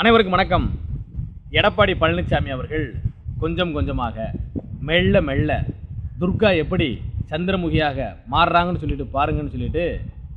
அனைவருக்கும் வணக்கம். எடப்பாடி பழனிசாமி அவர்கள் கொஞ்சம் கொஞ்சமாக மெல்ல மெல்ல துர்கா எப்படி சந்திரமுகியாக மாறுறாங்கன்னு சொல்லிட்டு பாருங்கன்னு சொல்லிட்டு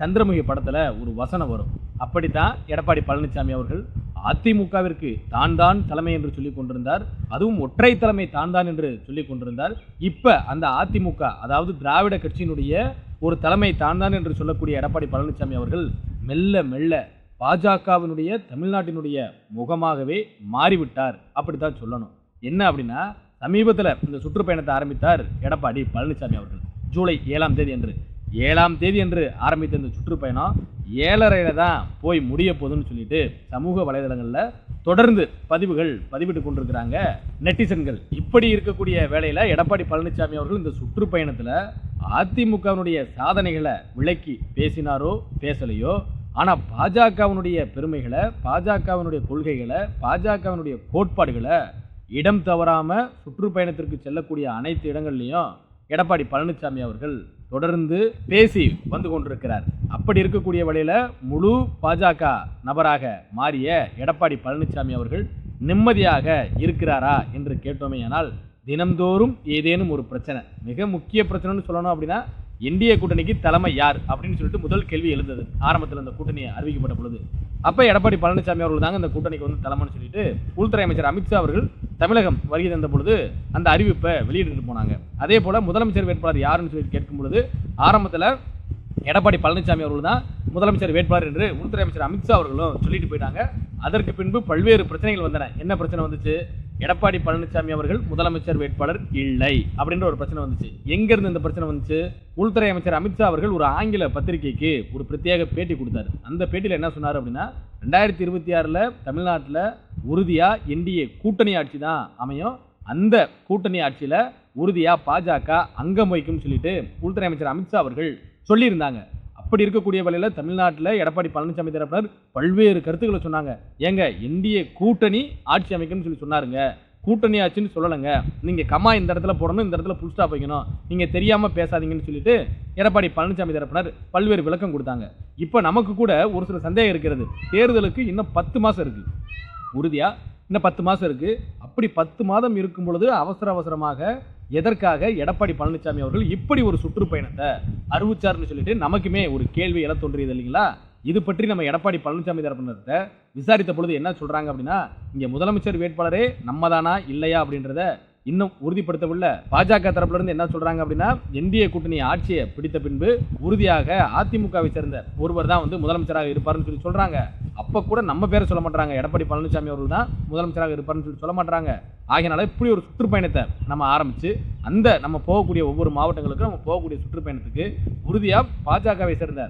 சந்திரமுகி படத்தில் ஒரு வசனம் வரும். அப்படித்தான் எடப்பாடி பழனிசாமி அவர்கள் அதிமுகவிற்கு தான் தான் தலைமை என்று சொல்லி கொண்டிருந்தார். அதுவும் ஒற்றை தலைமை தான் தான் என்று சொல்லி கொண்டிருந்தார். இப்போ அந்த அதிமுக அதாவது திராவிட கட்சியினுடைய ஒரு தலைமை தான் தான் என்று சொல்லக்கூடிய எடப்பாடி பழனிசாமி அவர்கள் மெல்ல மெல்ல பாஜகவினுடைய தமிழ்நாட்டினுடைய முகமாகவே மாறிவிட்டார். அப்படி தான் சொல்லணும். என்ன அப்படின்னா சமீபத்தில் இந்த சுற்றுப்பயணத்தை ஆரம்பித்தார் எடப்பாடி பழனிசாமி அவர்கள். ஜூலை ஏழாம் தேதி அன்று. ஏழாம் தேதி அன்று ஆரம்பித்த இந்த சுற்றுப்பயணம் ஏழரையில் தான் போய் முடிய போகுதுன்னு சொல்லிட்டு சமூக வலைதளங்களில் தொடர்ந்து பதிவுகள் பதிவிட்டு கொண்டிருக்கிறாங்க நெட்டிசன்கள். இப்படி இருக்கக்கூடிய வேலையில் எடப்பாடி பழனிசாமி அவர்கள் இந்த சுற்றுப்பயணத்தில் அதிமுகவினுடைய சாதனைகளை விளக்கி பேசினாரோ பேசலையோ ஆனால் பாஜகவினுடைய பெருமைகளை பாஜகவினுடைய கொள்கைகளை பாஜகவினுடைய கோட்பாடுகளை இடம் தவறாமல் சுற்றுப்பயணத்திற்கு செல்லக்கூடிய அனைத்து இடங்கள்லையும் எடப்பாடி பழனிசாமி அவர்கள் தொடர்ந்து பேசி வந்து கொண்டிருக்கிறார். அப்படி இருக்கக்கூடிய வழியில் முழு பாஜக நபராக மாறிய எடப்பாடி பழனிசாமி அவர்கள் நிம்மதியாக இருக்கிறாரா என்று கேட்டோமேயானால் தினம்தோறும் ஏதேனும் ஒரு பிரச்சனை. மிக முக்கிய பிரச்சனைன்னு சொல்லணும் அப்படின்னா இந்திய கூட்டணிக்கு தலைமை யார் அப்படின்னு சொல்லிட்டு முதல் கேள்வி எழுந்தது. ஆரம்பத்தில் அந்த கூட்டணி அறிவிக்கப்பட்ட பொழுது. அப்போ எடப்பாடி பழனிசாமி அவர்கள் தாங்க இந்த கூட்டணிக்கு வந்து தலைமைன்னு சொல்லிட்டு உள்துறை அமைச்சர் அமித்ஷா அவர்கள் தமிழகம் வருகை தந்த பொழுது அந்த அறிவிப்பை வெளியிட்டு போனாங்க. அதே போல் முதலமைச்சர் வேட்பாளர் யாருன்னு சொல்லி கேட்கும் பொழுது ஆரம்பத்தில் எடப்பாடி பழனிசாமி அவர்கள் தான் முதலமைச்சர் வேட்பாளர் என்று உள்துறை அமைச்சர் அமித்ஷா அவர்களும் சொல்லிட்டு போயிட்டாங்க. அதற்கு பின்பு பல்வேறு பிரச்சனைகள் வந்தன. என்ன பிரச்சனை வந்துச்சு? எடப்பாடி பழனிசாமி அவர்கள் முதலமைச்சர் வேட்பாளர் இல்லை அப்படின்ற ஒரு பிரச்சனை வந்துச்சு. எங்கேருந்து இந்த பிரச்சனை வந்துச்சு? உள்துறை அமைச்சர் அமித்ஷா அவர்கள் ஒரு ஆங்கில பத்திரிகைக்கு ஒரு பிரத்யேக பேட்டி கொடுத்தாரு. அந்த பேட்டியில் என்ன சொன்னார் அப்படின்னா ரெண்டாயிரத்தி இருபத்தி ஆறில் தமிழ்நாட்டில் உறுதியாக என்டிஏ கூட்டணி ஆட்சி தான் அமையும். அந்த கூட்டணி ஆட்சியில் உறுதியாக பாஜக அங்கம் வகிக்கும்னு சொல்லிட்டு உள்துறை அமைச்சர் அமித்ஷா அவர்கள் சொல்லியிருந்தாங்க. அப்படி இருக்கக்கூடிய வழியில் தமிழ்நாட்டில் எடப்பாடி பழனிசாமி தரப்பினர் பல்வேறு கருத்துக்களை சொன்னாங்க. ஏங்க என்டிஏ கூட்டணி ஆட்சி அமைக்கணும்னு சொல்லி சொன்னாருங்க. கூட்டணி ஆட்சின்னு சொல்லலைங்க. நீங்கள் கம்மா இந்த இடத்துல போடணும் இந்த இடத்துல புல் ஸ்டாப் வைக்கணும். நீங்கள் தெரியாமல் பேசாதீங்கன்னு சொல்லிட்டு எடப்பாடி பழனிசாமி தரப்பினர் பல்வேறு விளக்கம் கொடுத்தாங்க. இப்போ நமக்கு கூட ஒரு சில சந்தேகம் இருக்கிறது. தேர்தலுக்கு இன்னும் பத்து மாதம் இருக்குது உறுதியாக இன்னும் பத்து மாதம் இருக்குது அப்படி பத்து மாதம் இருக்கும் பொழுது அவசர அவசரமாக எதற்காக எடப்பாடி பழனிசாமி அவர்கள் இப்படி ஒரு சுற்றுப்பயணத்தை அறிவிச்சார்னு சொல்லிட்டு நமக்குமே ஒரு கேள்வி எழ தோன்றியது இல்லைங்களா? இது பற்றி நம்ம எடப்பாடி பழனிசாமி தரப்பினர்கிட்ட விசாரித்த பொழுது என்ன சொல்கிறாங்க அப்படின்னா இங்கே முதலமைச்சர் வேட்பாளரே நம்ம தானா இல்லையா அப்படின்றத இன்னும் உறுதிப்படுத்தவில்லை பாஜக தரப்பிலிருந்து என்ன சொல்றாங்க அப்படின்னா என்டிஏ கூட்டணி ஆட்சியை பிடித்த பின்பு உறுதியாக அதிமுகவை சேர்ந்த ஒருவர் தான் வந்து முதலமைச்சராக இருப்பார்னு சொல்லி சொல்றாங்க. அப்ப கூட நம்ம பேரை சொல்ல மாட்டாங்க எடப்பாடி பழனிசாமி அவர்கள் தான் முதலமைச்சராக இருப்பார்னு சொல்லி சொல்ல மாட்டாங்க ஆகையனால இப்படி ஒரு சுற்றுப்பயணத்தை நம்ம ஆரம்பிச்சு அந்த நம்ம போகக்கூடிய ஒவ்வொரு மாவட்டங்களுக்கும் நம்ம போகக்கூடிய சுற்றுப்பயணத்துக்கு உறுதியாக பாஜகவை சேர்ந்த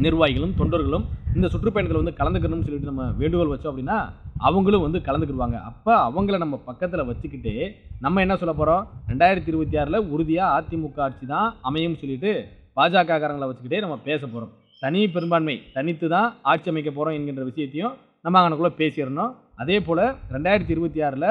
நிர்வாகிகளும் தொண்டர்களும் இந்த சுற்றுப்பயணத்தில் வந்து கலந்துக்கணும்னு சொல்லிட்டு நம்ம வேண்டுகோள் வச்சோம் அப்படின்னா அவங்களும் வந்து கலந்துக்கிடுவாங்க. அப்போ அவங்கள நம்ம பக்கத்தில் வச்சுக்கிட்டு நம்ம என்ன சொல்ல போகிறோம் ரெண்டாயிரத்தி இருபத்தி ஆறில் உறுதியாக அதிமுக ஆட்சி தான் அமையும்னு சொல்லிட்டு பாஜக காரங்களை வச்சுக்கிட்டே நம்ம பேச போகிறோம் தனி பெரும்பான்மை தனித்து தான் ஆட்சி அமைக்க போகிறோம் என்கின்ற விஷயத்தையும் நம்ம அங்கனக்குள்ளே பேசிடணும். அதே போல் ரெண்டாயிரத்தி இருபத்தி ஆறில்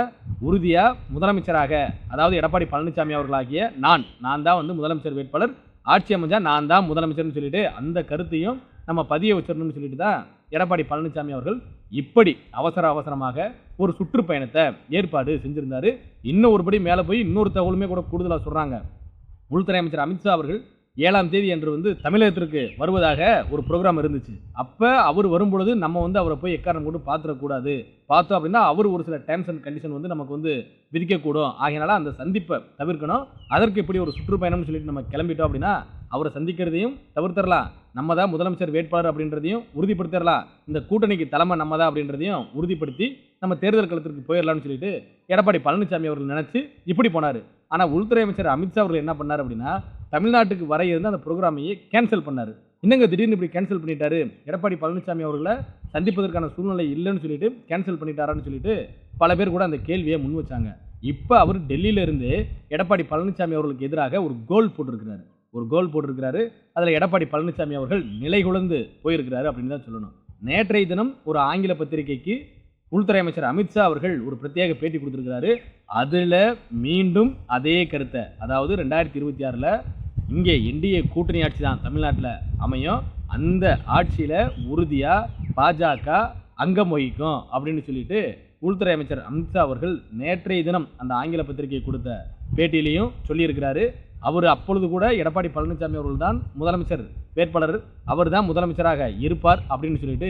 உறுதியாக முதலமைச்சராக அதாவது எடப்பாடி பழனிசாமி அவர்களாகிய நான் நான் தான் வந்து முதலமைச்சர் வேட்பாளர் ஆட்சி அமைஞ்சால் நான் தான் முதலமைச்சர்னு சொல்லிட்டு அந்த கருத்தையும் நம்ம பதிய வச்சிடணும்னு சொல்லிட்டு தான் எடப்பாடி பழனிசாமி அவர்கள் இப்படி அவசர அவசரமாக ஒரு சுற்றுப்பயணத்தை ஏற்பாடு செஞ்சுருந்தார். இன்னும் ஒருபடி மேலே போய் இன்னொரு தகவலுமே கூட கூடுதலாக சொல்கிறாங்க உள்துறை அமைச்சர் அமித்ஷா அவர்கள் ஏழாம் தேதி என்று வந்து தமிழகத்திற்கு வருவதாக ஒரு ப்ரோக்ராம் இருந்துச்சு. அப்போ அவர் வரும்பொழுது நம்ம வந்து அவரை போய் எக்காரணம் கொண்டு பார்த்துடக்கூடாது. பார்த்தோம் அப்படின்னா அவர் ஒரு சில டேர்ம்ஸ் அண்ட் கண்டிஷன் வந்து நமக்கு வந்து விதிக்கக்கூடும். ஆகையினால அந்த சந்திப்பை தவிர்க்கணும். அதற்கு இப்படி ஒரு சுற்றுப்பயணம்னு சொல்லிட்டு நம்ம கிளம்பிட்டோம் அப்படின்னா அவரை சந்திக்கிறதையும் தவிர்த்தரலாம் நம்ம தான் முதலமைச்சர் வேட்பாளர் அப்படின்றதையும் உறுதிப்படுத்திடலாம் இந்த கூட்டணிக்கு தலைமை நம்ம தான் அப்படின்றதையும் உறுதிப்படுத்தி நம்ம தேர்தல் களத்திற்கு போயிடலாம்னு சொல்லிட்டு எடப்பாடி பழனிசாமி அவர்கள் நினச்சி இப்படி போனார். ஆனால் உள்துறை அமைச்சர் அமித்ஷா அவர்கள் என்ன பண்ணார் அப்படின்னா தமிழ்நாட்டுக்கு வர இருந்து அந்த ப்ரோக்ராமையே கேன்சல் பண்ணார். என்னங்க திடீர்னு இப்படி கேன்சல் பண்ணிட்டாரு? எடப்பாடி பழனிசாமி அவர்களை சந்திப்பதற்கான சூழ்நிலை இல்லைன்னு சொல்லிட்டு கேன்சல் பண்ணிட்டாரான்னு சொல்லிட்டு பல பேர் கூட அந்த கேள்வியை முன் வச்சாங்க. இப்போ அவர் டெல்லியிலிருந்து எடப்பாடி பழனிசாமி அவர்களுக்கு எதிராக ஒரு கோல் போட்டிருக்கிறாரு. ஒரு கோல் போட்டிருக்கிறாரு. அதில் எடப்பாடி பழனிசாமி அவர்கள் நிலைகுலந்து போயிருக்கிறாரு அப்படின்னு தான் சொல்லணும். நேற்றைய தினம் ஒரு ஆங்கில பத்திரிகைக்கு உள்துறை அமைச்சர் அமித்ஷா அவர்கள் ஒரு பிரத்யேக பேட்டி கொடுத்துருக்கிறாரு. அதில் மீண்டும் அதே கருத்தை அதாவது ரெண்டாயிரத்தி இருபத்தி ஆறில் இங்கே என்டிஏ கூட்டணி ஆட்சி தான் தமிழ்நாட்டில் அமையும். அந்த ஆட்சியில் உறுதியாக பாஜக அங்கம் வகிக்கும் அப்படின்னு சொல்லிட்டு உள்துறை அமைச்சர் அமித்ஷா அவர்கள் நேற்றைய தினம் அந்த ஆங்கில பத்திரிகை கொடுத்த பேட்டியிலையும் சொல்லியிருக்கிறாரு. அவர் அப்பொழுது கூட எடப்பாடி பழனிசாமி அவர்கள் தான் முதலமைச்சர் வேட்பாளர். அவர் தான் முதலமைச்சராக இருப்பார் அப்படின்னு சொல்லிட்டு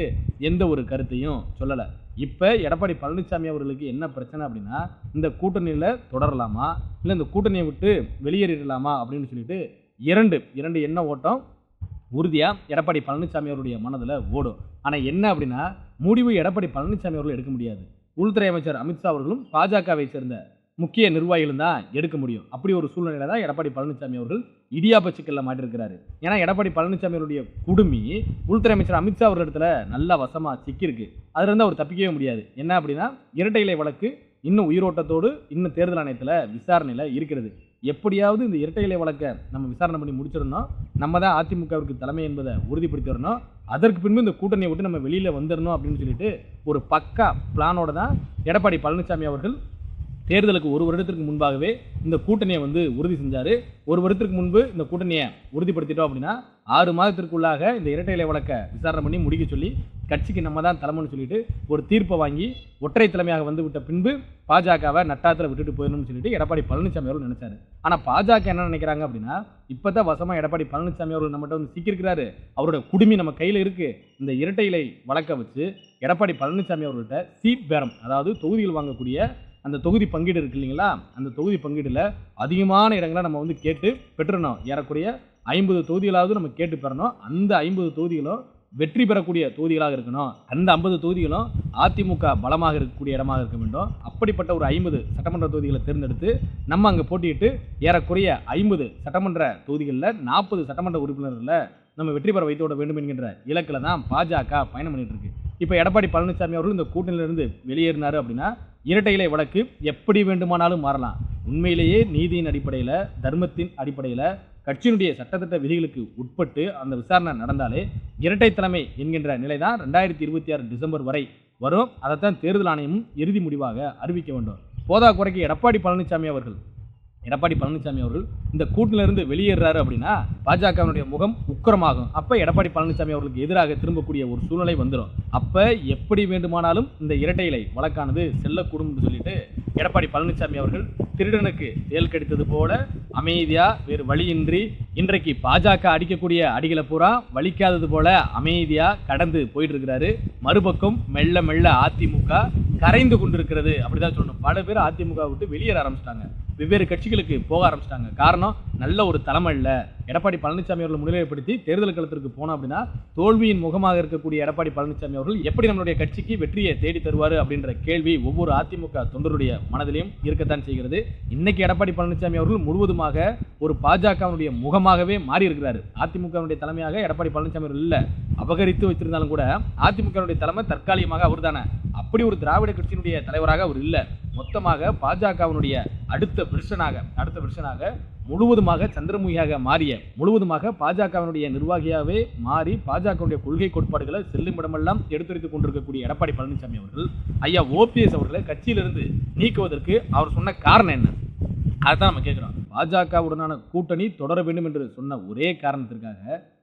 எந்த ஒரு கருத்தையும் சொல்லலை. இப்போ எடப்பாடி பழனிசாமி அவர்களுக்கு என்ன பிரச்சனை அப்படின்னா இந்த கூட்டணியில் தொடரலாமா? இல்லை இந்த கூட்டணியை விட்டு வெளியேறிடலாமா அப்படின்னு சொல்லிட்டு இரண்டு இரண்டு எண்ண ஓட்டம் உறுதியாக எடப்பாடி பழனிசாமி அவருடைய மனதில் ஓடும். ஆனால் என்ன அப்படின்னா முடிவு எடப்பாடி பழனிசாமி அவர்கள் எடுக்க முடியாது. உள்துறை அமைச்சர் அமித்ஷா அவர்களும் பாஜகவை சேர்ந்த முக்கிய நிர்வாகிகளும் தான் எடுக்க முடியும். அப்படி ஒரு சூழ்நிலையில் தான் எடப்பாடி பழனிசாமி அவர்கள் இடியாப்ப சிக்கலில் மாட்டிருக்கிறாரு. ஏன்னா எடப்பாடி பழனிசாமி அவருடைய குடுமி உள்துறை அமைச்சர் அமித்ஷா அவர்களிடத்துல நல்ல வசமாக சிக்கியிருக்கு. அதுலேருந்து அவர் தப்பிக்கவே முடியாது. என்ன அப்படின்னா இரட்டை இலை வழக்கு இன்னும் உயிரோட்டத்தோடு இன்னும் தேர்தல் ஆணையத்தில் விசாரணையில் இருக்கிறது. எப்படியாவது இந்த இரட்டை இலை வழக்கை நம்ம விசாரணை பண்ணி முடிச்சிடணும். நம்ம தான் அதிமுகவிற்கு தலைமை என்பதை உறுதிப்படுத்தி வரணும். அதற்கு பின்பு இந்த கூட்டணியை விட்டு நம்ம வெளியில் வந்துடணும் அப்படின்னு சொல்லிட்டு ஒரு பக்கா பிளானோட தான் எடப்பாடி பழனிசாமி அவர்கள் தேர்தலுக்கு ஒரு வருடத்திற்கு முன்பாகவே இந்த கூட்டணியை வந்து உறுதி செஞ்சார். ஒரு வருடத்திற்கு முன்பு இந்த கூட்டணியை உறுதிப்படுத்திட்டோம் அப்படின்னா ஆறு மாதத்திற்குள்ளாக இந்த இரட்டை இலை வழக்க விசாரணை பண்ணி முடிக்க சொல்லி கட்சிக்கு நம்ம தான் தலைமைன்னு சொல்லிட்டு ஒரு தீர்ப்பை வாங்கி ஒற்றை தலைமையாக வந்து விட்ட பின்பு பாஜகவை நட்டாத்தில் விட்டுட்டு போயிடணும்னு சொல்லிட்டு எடப்பாடி பழனிசாமி அவர்கள் நினைச்சாரு. ஆனால் பாஜக என்ன நினைக்கிறாங்க அப்படின்னா இப்போ தான் வசமாக எடப்பாடி பழனிசாமி அவர்கள் நம்மகிட்ட வந்து சிக்கியிருக்கிறாரு. அவரோட குடுமி நம்ம கையில் இருக்கு. இந்த இரட்டை இலை வழக்க வச்சு எடப்பாடி பழனிசாமி அவர்கள்ட்ட சீட் பேரம் அதாவது தொகுதிகள் வாங்கக்கூடிய அந்த தொகுதி பங்கீடு இருக்கு இல்லைங்களா? அந்த தொகுதி பங்கீடில் அதிகமான இடங்களை நம்ம வந்து கேட்டு பெற்றுடணும் ஏறக்குறைய ஐம்பது தொகுதிகளாவது நம்ம கேட்டு பெறணும். அந்த ஐம்பது தொகுதிகளும் வெற்றி பெறக்கூடிய தொகுதிகளாக இருக்கணும். அந்த ஐம்பது தொகுதிகளும் அதிமுக பலமாக இருக்கக்கூடிய இடமாக இருக்க வேண்டும். அப்படிப்பட்ட ஒரு ஐம்பது சட்டமன்ற தொகுதிகளை தேர்ந்தெடுத்து நம்ம அங்கே போட்டியிட்டு ஏறக்குறைய ஐம்பது சட்டமன்ற தொகுதிகளில் நாற்பது சட்டமன்ற உறுப்பினர்களை நம்ம வெற்றி பெற வைத்து விட வேண்டும் என்கின்ற இலக்கில் தான் பாஜக பயணம் பண்ணிட்டு இருக்கு. இப்போ எடப்பாடி பழனிசாமி அவர்கள் இந்த கூட்டணியிலிருந்து வெளியேறினார் அப்படின்னா இரட்டை இலை வழக்கு எப்படி வேண்டுமானாலும் மாறலாம். உண்மையிலேயே நீதியின் அடிப்படையில் தர்மத்தின் அடிப்படையில் கட்சியினுடைய சட்டத்திட்ட விதிகளுக்கு உட்பட்டு அந்த விசாரணை நடந்தாலே இரட்டை தலைமை என்கின்ற நிலை தான் ரெண்டாயிரத்தி இருபத்தி ஆறு டிசம்பர் வரை வரும். அதைத்தான் தேர்தல் ஆணையமும் இறுதி முடிவாக அறிவிக்க வேண்டும். போதா குறைக்கு எடப்பாடி பழனிசாமி அவர்கள் எடப்பாடி பழனிசாமி அவர்கள் இந்த கூட்டிலிருந்து வெளியேறாரு அப்படின்னா பாஜகவினுடைய முகம் உக்கிரமாகும். அப்போ எடப்பாடி பழனிசாமி அவர்களுக்கு எதிராக திரும்பக்கூடிய ஒரு சூழ்நிலை வந்துடும் அப்போ எப்படி வேண்டுமானாலும் இந்த இரட்டை இலை வழக்கானது செல்லக்கூடும் என்று சொல்லிட்டு எடப்பாடி பழனிசாமி அவர்கள் திருடனுக்கு தேல் கடித்தது போல அமைதியாக வேறு வழியின்றி இன்றைக்கு பாஜக அடிக்கக்கூடிய அடிகளை பூரா வலிக்காதது போல அமைதியாக கடந்து போயிட்டு இருக்கிறாரு மறுபக்கம் மெல்ல மெல்ல அதிமுக கரைந்து கொண்டிருக்கிறது. அப்படிதான் சொல்லணும். பல பேர் அதிமுக விட்டு வெளியேற ஆரம்பிச்சிட்டாங்க. வெவ்வேறு கட்சிகளுக்கு போக ஆரம்பிச்சிட்டாங்க. காரணம் நல்ல ஒரு தலைமை இல்லை எடப்பாடி பழனிசாமி அவர்கள் முன்னிலைப்படுத்தி தேர்தல் களத்திற்கு போனோம் அப்படின்னா தோல்வியின் முகமாக இருக்கக்கூடிய எடப்பாடி பழனிசாமி அவர்கள் எப்படி நம்மளுடைய கட்சிக்கு வெற்றியை தேடி தருவார் அப்படின்ற கேள்வி ஒவ்வொரு அதிமுக தொண்டருடைய மனதிலையும் இருக்கத்தான் செய்கிறது. இன்னைக்கு எடப்பாடி பழனிசாமி அவர்கள் முழுவதுமாக ஒரு பாஜகவினுடைய முகமாகவே மாறி இருக்கிறார் அதிமுகவினுடைய தலைமையாக எடப்பாடி பழனிசாமி அவர்கள் இல்லை அபகரித்து வச்சிருந்தாலும் கூட அதிமுகவினுடைய தலைமை தற்காலிகமாக அவர் தானே அப்படி ஒரு திராவிட கட்சியினுடைய தலைவராக அவர் இல்லை. மொத்தமாக பாஜகவினுடைய அடுத்த விருஷனாக அடுத்த விருஷனாக முழுவதுமாக சந்திரமுகியாக மாறிய முழுவதுமாக பாஜகவினுடைய நிர்வாகியாகவே மாறி பாஜகவுடைய கொள்கை கோட்பாடுகளை செல்லுமிடமெல்லாம் எடுத்துரைத்துக் கொண்டிருக்கக்கூடிய எடப்பாடி பழனிசாமி அவர்கள் ஐயா ஓபிஎஸ் அவர்களை கட்சியிலிருந்து நீக்குவதற்கு அவர் சொன்ன காரணம் என்ன? அதுதான் நம்ம கேட்குறோம். பாஜகவுடனான கூட்டணி தொடர வேண்டும் என்று சொன்ன ஒரே காரணத்திற்காக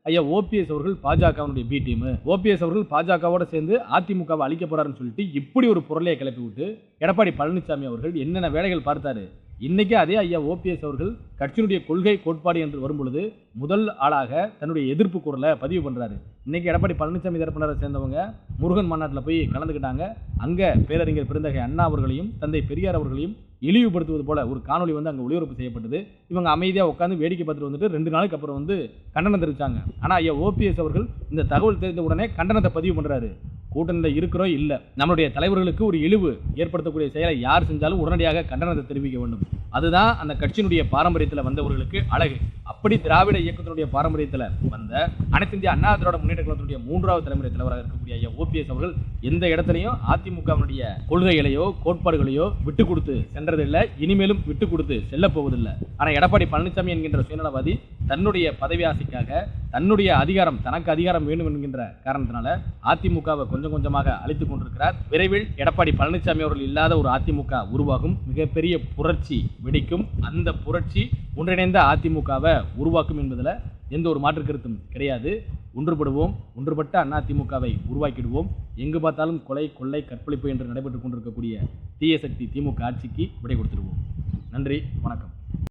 ஐயா ஓபிஎஸ் அவர்கள் பாஜகவினுடைய பி டீமு. ஓபிஎஸ் அவர்கள் பாஜகவோட சேர்ந்து அதிமுகவை அழிக்க போறாருன்னு சொல்லிட்டு இப்படி ஒரு பொருளையை கிளப்பி விட்டு எடப்பாடி பழனிசாமி அவர்கள் என்னென்ன வேலைகள் பார்த்தாரு? இன்னைக்கு அதே ஐயா ஓபிஎஸ் அவர்கள் கட்சியினுடைய கொள்கை கோட்பாடு என்று வரும்பொழுது முதல் ஆளாக தன்னுடைய எதிர்ப்பு குரலை பதிவு பண்றாரு. இன்னைக்கு எடப்பாடி பழனிசாமி தரப்பினரை சேர்ந்தவங்க முருகன் மாநாட்டில் போய் கலந்துக்கிட்டாங்க. அங்க பேரறிஞர் பெருந்தகை அண்ணா அவர்களையும் தந்தை பெரியார் அவர்களையும் இழிவுபடுத்துவது போல ஒரு காணொளி வந்து அங்கே ஒளிபரப்பு செய்யப்பட்டது. இவங்க அமைதியாக உட்காந்து வேடிக்கை பார்த்துட்டு வந்துட்டு ரெண்டு நாளுக்கு அப்புறம் வந்து கண்டனம் தெரிவிச்சாங்க. ஆனால் ஐயா ஓபிஎஸ் அவர்கள் இந்த தகவல் தெரிந்த உடனே கண்டனத்தை பதிவு பண்ணுறாரு கூட்டணியில் இருக்கிறோம் இல்லை. நம்மளுடைய தலைவர்களுக்கு ஒரு இழிவு ஏற்படுத்தக்கூடிய செயலை யார் செஞ்சாலும் உடனடியாக கண்டனத்தை தெரிவிக்க வேண்டும். அதுதான் அந்த கட்சியினுடைய பாரம்பரியத்தில் வந்தவர்களுக்கு அழகு. அப்படி திராவிட இயக்கத்தினுடைய பாரம்பரியத்தில் வந்த அனைத்து இந்திய அண்ணா திராவிட முன்னேற்ற கழகத்தினுடைய மூன்றாவது தலைமுறை தலைவராக இருக்கக்கூடிய ஐயா ஓபிஎஸ் அவர்கள் எந்த இடத்துலையும் அதிமுகவினுடைய கொள்கைகளையோ கோட்பாடுகளையோ விட்டு கொடுத்து சென்றதில்லை. இனிமேலும் விட்டு கொடுத்து செல்ல போவதில்லை. ஆனால் எடப்பாடி பழனிசாமி என்கின்ற சுயநலவாதி தன்னுடைய பதவி ஆசைக்காக தன்னுடைய அதிகாரம் தனக்கு அதிகாரம் வேண்டும் என்கின்ற காரணத்தினால அதிமுகவை கொஞ்சம் கொஞ்சமாக அழித்துக் கொண்டிருக்கிறார். விரைவில் எடப்பாடி பழனிசாமி அவர்கள் இல்லாத ஒரு அதிமுக உருவாகும். மிகப்பெரிய புரட்சி வெடிக்கும். அந்த புரட்சி ஒன்றிணைந்த அதிமுகவை உருவாக்கும் என்பதில் எந்த ஒரு மாற்று கருத்தும் கிடையாது. ஒன்றுபடுவோம் ஒன்றுபட்ட அண்ணா திமுகவை உருவாக்கிடுவோம். எங்கு பார்த்தாலும் கொலை கொள்ளை கற்பழிப்பு என்று நடைபெற்று கொண்டிருக்கக்கூடிய தீய சக்தி திமுக ஆட்சிக்கு விடை கொடுத்துடுவோம். நன்றி வணக்கம்.